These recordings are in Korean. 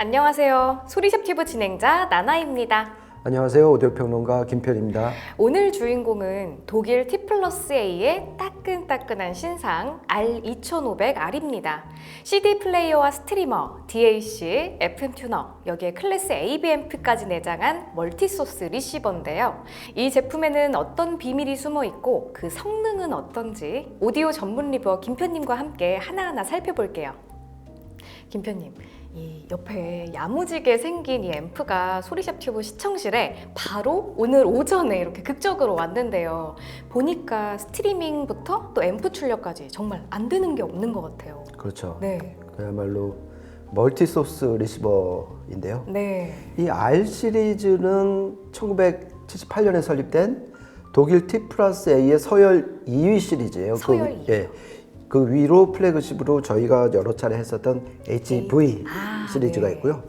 안녕하세요. 소리샵 튜브 진행자 나나입니다. 안녕하세요. 오디오 평론가 김편입니다. 오늘 주인공은 독일 T 플러스 A의 따끈따끈한 신상 R2500R입니다. CD 플레이어와 스트리머, DAC, FM 튜너, 여기에 클래스 AB 앰프까지 내장한 멀티소스 리시버인데요. 이 제품에는 어떤 비밀이 숨어 있고 그 성능은 어떤지 오디오 전문 리뷰어 김편님과 함께 하나하나 살펴볼게요. 김편님, 이 옆에 야무지게 생긴 이 앰프가 소리샵 튜브 시청실에 바로 오늘 오전에 이렇게 극적으로 왔는데요. 보니까 스트리밍부터 또 앰프 출력까지 정말 안 되는 게 없는 것 같아요. 그렇죠. 네, 그야말로 멀티소스 리시버인데요. 네, 이 R 시리즈는 1978년에 설립된 독일 T 플러스 A의 서열 2위 시리즈예요. 서열 그, 2위. 예. 그 위로 플래그십으로 저희가 여러 차례 했었던 HV 아, 시리즈가 네. 있고요.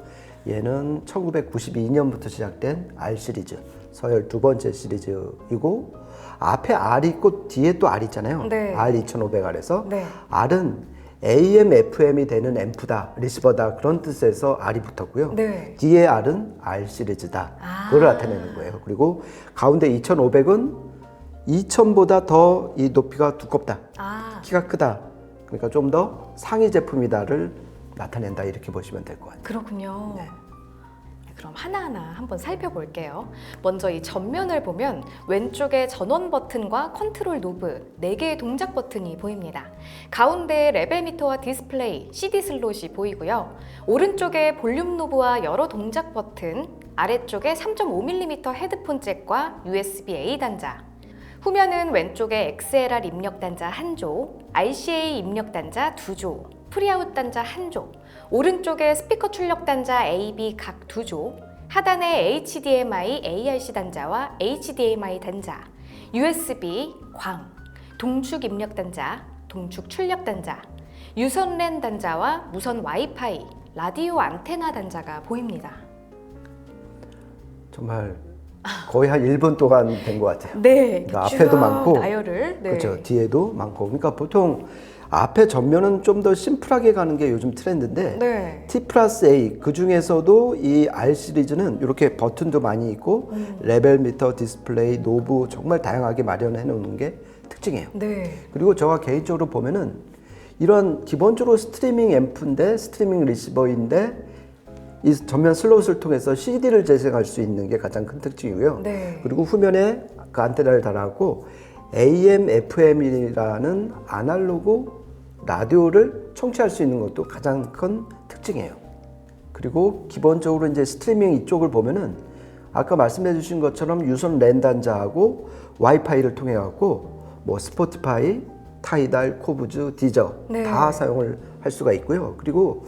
얘는 1992년부터 시작된 R 시리즈, 서열 두 번째 시리즈이고 앞에 R 있고 뒤에 또 R 있잖아요. 네. R 2500R에서 네. R은 AM, FM이 되는 앰프다, 리시버다 그런 뜻에서 R이 붙었고요. 네. 뒤에 R은 R 시리즈다. 아. 그걸 나타내는 거예요. 그리고 가운데 2500은 2000보다 더 이 높이가 두껍다. 아, 키가 크다. 그러니까 좀 더 상위 제품이다를 나타낸다 이렇게 보시면 될 것 같아요. 그렇군요. 네. 네, 그럼 하나하나 한번 살펴볼게요. 먼저 이 전면을 보면 왼쪽에 전원 버튼과 컨트롤 노브 4개의 동작 버튼이 보입니다. 가운데 레벨 미터와 디스플레이, CD 슬롯이 보이고요. 오른쪽에 볼륨 노브와 여러 동작 버튼, 아래쪽에 3.5mm 헤드폰 잭과 USB-A 단자, 후면은 왼쪽에 XLR 입력 단자 한 조, RCA 입력 단자 두 조, 프리아웃 단자 한 조, 오른쪽에 스피커 출력 단자 AB 각두 조, 하단에 HDMI, ARC 단자와 HDMI 단자, USB, 광, 동축 입력 단자, 동축 출력 단자, 유선 랜 단자와 무선 와이파이, 라디오 안테나 단자가 보입니다. 정말 거의 한 1분 동안 된 것 같아요. 네, 그러니까 앞에도 많고, 나열을 네. 그렇죠. 뒤에도 많고. 그러니까 보통 앞에 전면은 좀 더 심플하게 가는 게 요즘 트렌드인데 네. T 플러스 A 그 중에서도 이 R 시리즈는 이렇게 버튼도 많이 있고 음. 레벨 미터, 디스플레이, 노브 정말 다양하게 마련해 놓는 게 특징이에요. 네. 그리고 제가 개인적으로 보면은 이런 기본적으로 스트리밍 앰프인데 스트리밍 리시버인데 이 전면 슬롯을 통해서 CD를 재생할 수 있는 게 가장 큰 특징이고요. 네. 그리고 후면에 그 안테나를 달아갖고 AM, FM이라는 아날로그 라디오를 청취할 수 있는 것도 가장 큰 특징이에요. 그리고 기본적으로 이제 스트리밍 이쪽을 보면은 아까 말씀해 주신 것처럼 유선 랜 단자하고 와이파이를 통해 갖고 뭐 스포티파이, 타이달, 코브즈, 디저 네. 다 사용을 할 수가 있고요. 그리고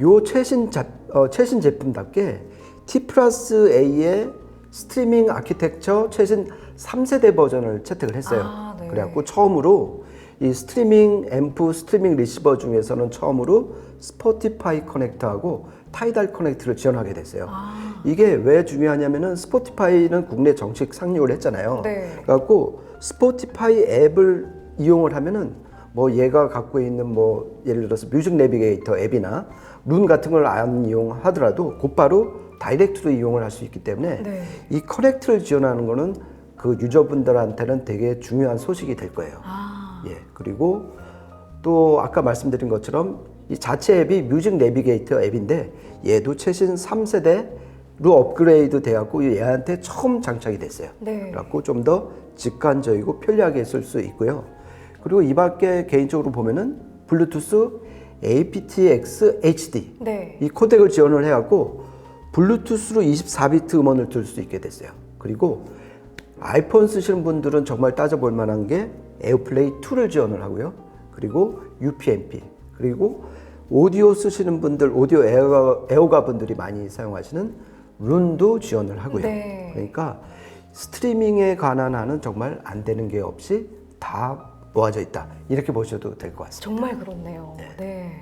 요 최신 자, 어, 최신 제품답게 T 플러스 A의 스트리밍 아키텍처 최신 3세대 버전을 채택을 했어요. 아, 네. 그래갖고 처음으로 이 스트리밍 앰프 스트리밍 리시버 중에서는 처음으로 스포티파이 커넥터하고 타이달 커넥트를 지원하게 됐어요. 아. 이게 왜 중요하냐면은 스포티파이는 국내 정식 상용을 했잖아요. 네. 그래갖고 스포티파이 앱을 이용을 하면은 뭐 얘가 갖고 있는 뭐 예를 들어서 뮤직 내비게이터 앱이나 룬 같은 걸 안 이용하더라도 곧바로 다이렉트로 이용을 할 수 있기 때문에 네. 이 커넥트를 지원하는 거는 그 유저분들한테는 되게 중요한 소식이 될 거예요. 아, 예. 그리고 또 아까 말씀드린 것처럼 이 자체 앱이 뮤직 내비게이터 앱인데 얘도 최신 3세대로 업그레이드 돼갖고 얘한테 처음 장착이 됐어요. 네. 그래갖고 좀 더 직관적이고 편리하게 쓸 수 있고요. 그리고 이 밖에 개인적으로 보면은 블루투스 aptX HD 네. 이 코덱을 지원을 해갖고 블루투스로 24비트 음원을 들을 수 있게 됐어요. 그리고 아이폰 쓰시는 분들은 정말 따져볼 만한 게 에어플레이 2를 지원을 하고요. 그리고 UPnP 그리고 오디오 쓰시는 분들 오디오 에어가, 에어가 분들이 많이 사용하시는 룬도 지원을 하고요. 네. 그러니까 스트리밍에 관한 한은 정말 안 되는 게 없이 다 모아져 있다. 이렇게 보셔도 될 것 같습니다. 정말 그렇네요. 네.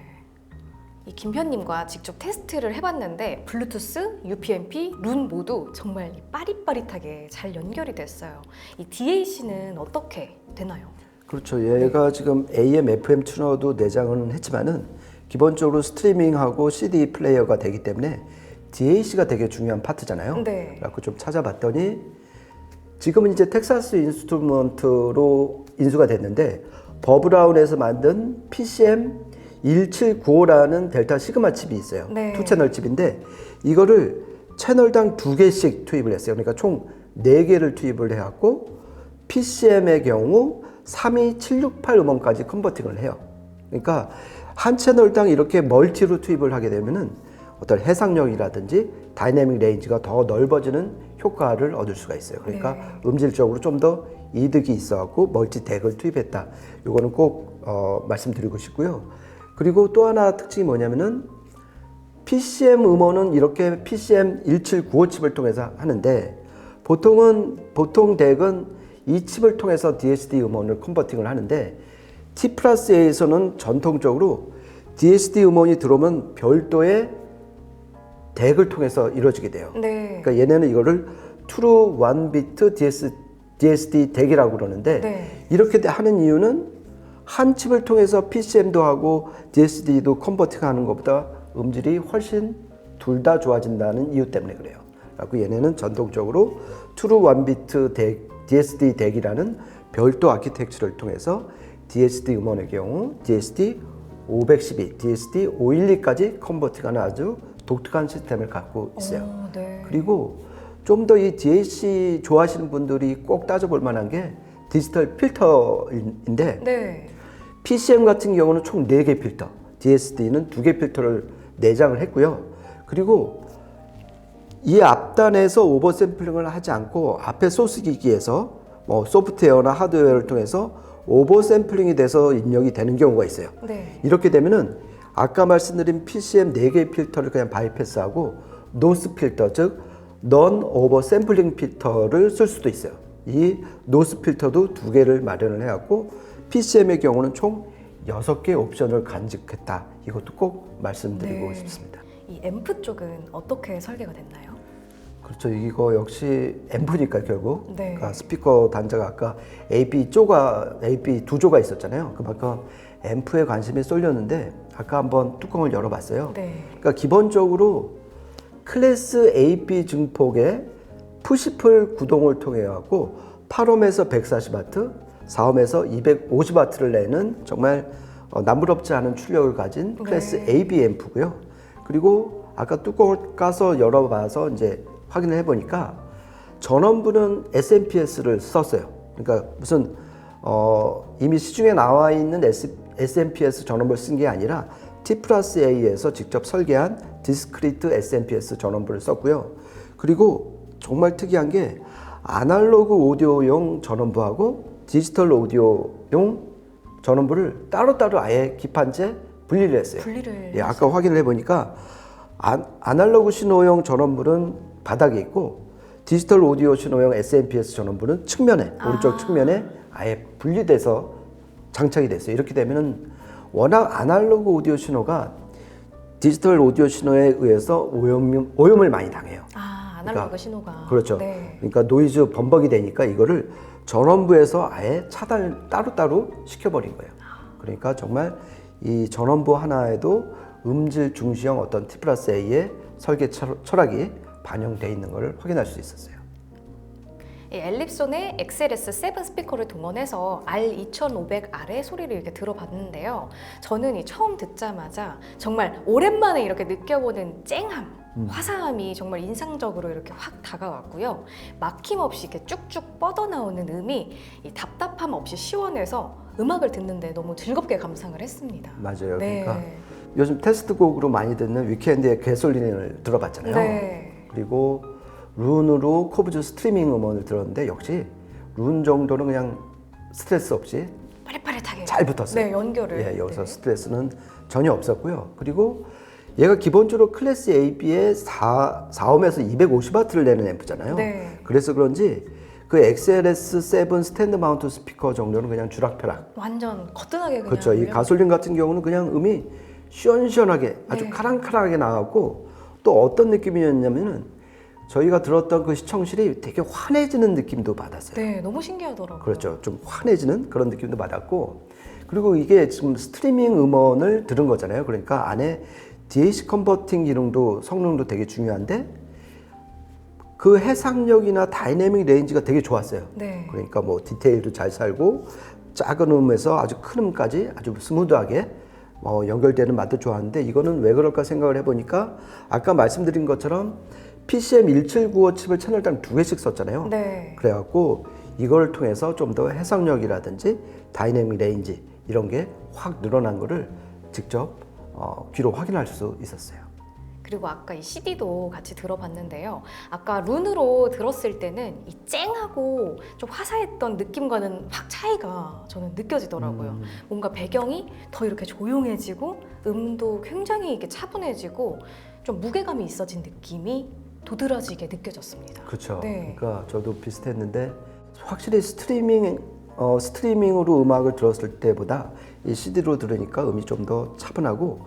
이 김편님과 직접 테스트를 해봤는데 블루투스, UPnP, 룬 모두 정말 빠릿빠릿하게 잘 연결이 됐어요. 이 DAC는 어떻게 되나요? 그렇죠. 얘가 지금 AM, FM 튜너도 내장은 했지만은 기본적으로 스트리밍하고 CD 플레이어가 되기 때문에 DAC가 되게 중요한 파트잖아요. 네. 그래서 좀 찾아봤더니 지금은 이제 텍사스 인스트루먼트로 인수가 됐는데 버브라운에서 만든 PCM 1795라는 델타 시그마 칩이 있어요. 네. 투 채널 칩인데 이거를 채널당 두 개씩 투입을 했어요. 그러니까 총 네 개를 투입을 해갖고 PCM의 경우 32768 음원까지 컨버팅을 해요. 그러니까 한 채널당 이렇게 멀티로 투입을 하게 되면은 어떤 해상력이라든지 다이내믹 레인지가 더 넓어지는 효과를 얻을 수가 있어요. 그러니까 네. 음질적으로 좀 더 이득이 있어갖고 멀티덱을 투입했다. 요거는 꼭 어, 말씀드리고 싶고요. 그리고 또 하나 특징이 뭐냐면은 PCM 음원은 이렇게 PCM 1795 칩을 통해서 하는데 보통은 보통 덱은 이 칩을 통해서 DSD 음원을 컨버팅을 하는데 T 플러스 A에서는 전통적으로 DSD 음원이 들어오면 별도의 덱을 통해서 이루어지게 돼요. 네. 그러니까 얘네는 이거를 트루 원 비트 DS, DSD 덱이라고 그러는데 네. 이렇게 하는 이유는 한 칩을 통해서 PCM도 하고 DSD도 컨버팅하는 것보다 음질이 훨씬 둘 다 좋아진다는 이유 때문에 그래요. 그래고 얘네는 전통적으로 트루 원 비트 덱, DSD 덱이라는 별도 아키텍처를 통해서 DSD 음원의 경우 DSD 512, DSD 512까지 컨버팅하는 아주 독특한 시스템을 갖고 있어요. 어, 네. 그리고 좀 더 이 DAC 좋아하시는 분들이 꼭 따져볼 만한 게 디지털 필터인데 네. PCM 같은 경우는 총 4개 필터, DSD는 2개 필터를 내장을 했고요. 그리고 이 앞단에서 오버 샘플링을 하지 않고 앞에 소스 기기에서 뭐 소프트웨어나 하드웨어를 통해서 오버 샘플링이 돼서 입력이 되는 경우가 있어요. 네. 이렇게 되면은 아까 말씀드린 PCM 4개의 필터를 그냥 바이패스하고 노스 필터 즉 넌 오버 샘플링 필터를 쓸 수도 있어요. 이 노스 필터도 두 개를 마련을 해갖고 PCM의 경우는 총 6개의 옵션을 간직했다. 이것도 꼭 말씀드리고 네. 싶습니다. 이 앰프 쪽은 어떻게 설계가 됐나요? 그렇죠. 이거 역시 앰프니까 결국 네. 그러니까 스피커 단자가 아까 AB 조가 AB 두 조가 있었잖아요. 그만큼 앰프에 관심이 쏠렸는데 아까 한번 뚜껑을 열어봤어요. 네. 그러니까 기본적으로 클래스 AB 증폭의 푸시풀 구동을 통해 갖고 8옴에서 140와트, 4옴에서 250와트를 내는 정말 어, 남부럽지 않은 출력을 가진 클래스 네. AB 앰프고요. 그리고 아까 뚜껑을 까서 열어봐서 이제 확인을 해보니까 전원부는 SMPS를 썼어요. 그러니까 무슨 어, 이미 시중에 나와 있는 S, SMPS 전원부를 쓴 게 아니라 T 플러스 A에서 직접 설계한 디스크리트 SMPS 전원부를 썼고요. 그리고 정말 특이한 게 아날로그 오디오용 전원부하고 디지털 오디오용 전원부를 따로따로 아예 기판제 분리를 했어요. 분리를 예, 아까 확인을 해보니까 아, 아날로그 신호용 전원부는 바닥에 있고 디지털 오디오 신호용 SMPS 전원부는 측면에 오른쪽 측면에 아예 분리돼서 장착이 됐어요. 이렇게 되면은 워낙 아날로그 오디오 신호가 디지털 오디오 신호에 의해서 오염, 오염을 많이 당해요. 아, 아날로그 그러니까 신호가 그렇죠. 네. 그러니까 노이즈 범벅이 되니까 이거를 전원부에서 아예 차단 따로따로 시켜버린 거예요. 그러니까 정말 이 전원부 하나에도 음질 중시형 어떤 T 플러스 A의 설계 철- 철학이 반영돼 있는 것을 확인할 수 있었어요. 이 엘립손의 XLS7 스피커를 동원해서 R2500R의 소리를 이렇게 들어봤는데요. 저는 이 처음 듣자마자 정말 오랜만에 이렇게 느껴보는 쨍함, 화사함이 정말 인상적으로 이렇게 확 다가왔고요. 막힘없이 이렇게 쭉쭉 뻗어나오는 음이 이 답답함 없이 시원해서 음악을 듣는데 너무 즐겁게 감상을 했습니다. 맞아요. 네. 그러니까 요즘 테스트 곡으로 많이 듣는 위켄드의 개솔린을 들어봤잖아요. 네. 그리고 룬으로 코브즈 스트리밍 음원을 들었는데 역시 룬 정도는 그냥 스트레스 없이 빠릿빠릿하게 잘 붙었어요. 네, 연결을. 예, 여기서 네. 스트레스는 전혀 없었고요. 그리고 얘가 기본적으로 클래스 AB의 4, 4옴에서 250와트를 내는 앰프잖아요. 네. 그래서 그런지 그 XLS7 스탠드 마운트 스피커 정도는 그냥 주락펴락. 완전 거뜬하게 그냥 그렇죠. 이 가솔린 같은 경우는 그냥 음이 시원시원하게 아주 네. 카랑카랑하게 나왔고 또 어떤 느낌이었냐면은 저희가 들었던 그 시청실이 되게 환해지는 느낌도 받았어요. 네, 너무 신기하더라고요. 그렇죠. 좀 환해지는 그런 느낌도 받았고 그리고 이게 지금 스트리밍 음원을 들은 거잖아요. 그러니까 안에 DAC 컨버팅 기능도 성능도 되게 중요한데 그 해상력이나 다이내믹 레인지가 되게 좋았어요. 네. 그러니까 뭐 디테일도 잘 살고 작은 음에서 아주 큰 음까지 아주 스무드하게 어, 연결되는 맛도 좋았는데 이거는 왜 그럴까 생각을 해보니까 아까 말씀드린 것처럼 PCM 1795 칩을 채널당 두 개씩 썼잖아요. 네. 그래갖고 이걸 통해서 좀 더 해상력이라든지 다이내믹 레인지 이런 게 확 늘어난 거를 직접 어, 귀로 확인할 수 있었어요. 그리고 아까 이 CD도 같이 들어봤는데요. 아까 룬으로 들었을 때는 이 쨍하고 좀 화사했던 느낌과는 확 차이가 저는 느껴지더라고요. 음. 뭔가 배경이 더 이렇게 조용해지고 음도 굉장히 이렇게 차분해지고 좀 무게감이 있어진 느낌이 도드라지게 느껴졌습니다. 그렇죠. 네. 그러니까 저도 비슷했는데 확실히 스트리밍 어, 스트리밍으로 음악을 들었을 때보다 이 CD로 들으니까 음이 좀 더 차분하고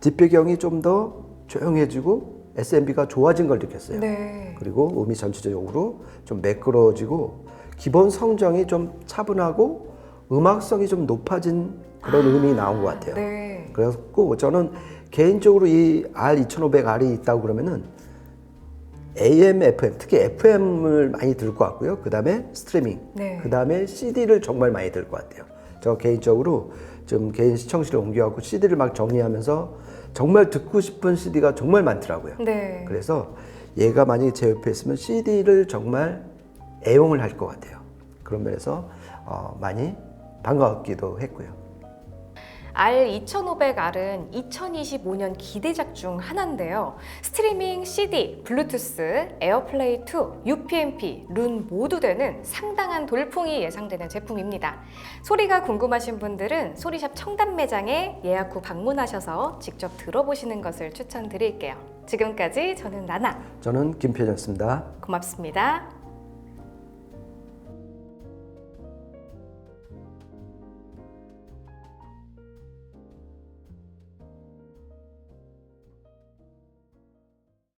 뒷배경이 좀 더 조용해지고 SMB가 좋아진 걸 느꼈어요. 네. 그리고 음이 전체적으로 좀 매끄러워지고 기본 성정이 좀 차분하고 음악성이 좀 높아진 그런 음이 나온 것 같아요. 네. 그래갖고 저는 개인적으로 이 R2500R이 있다고 그러면은 AM, FM, 특히 FM을 많이 들을 것 같고요. 그 다음에 스트리밍, 네. 그 다음에 CD를 정말 많이 들을 것 같아요. 저 개인적으로 좀 개인 시청실에 옮겨갖고 CD를 막 정리하면서 정말 듣고 싶은 CD가 정말 많더라고요. 네. 그래서 얘가 만약에 제 옆에 있으면 CD를 정말 애용을 할 것 같아요. 그런 면에서 어, 많이 반가웠기도 했고요. R2500R은 2025년 기대작 중 하나인데요. 스트리밍, CD, 블루투스, 에어플레이 2, UPnP, 룬 모두 되는 상당한 돌풍이 예상되는 제품입니다. 소리가 궁금하신 분들은 소리샵 청담 매장에 예약 후 방문하셔서 직접 들어보시는 것을 추천드릴게요. 지금까지 저는 나나 저는 김표현이었습니다. 고맙습니다.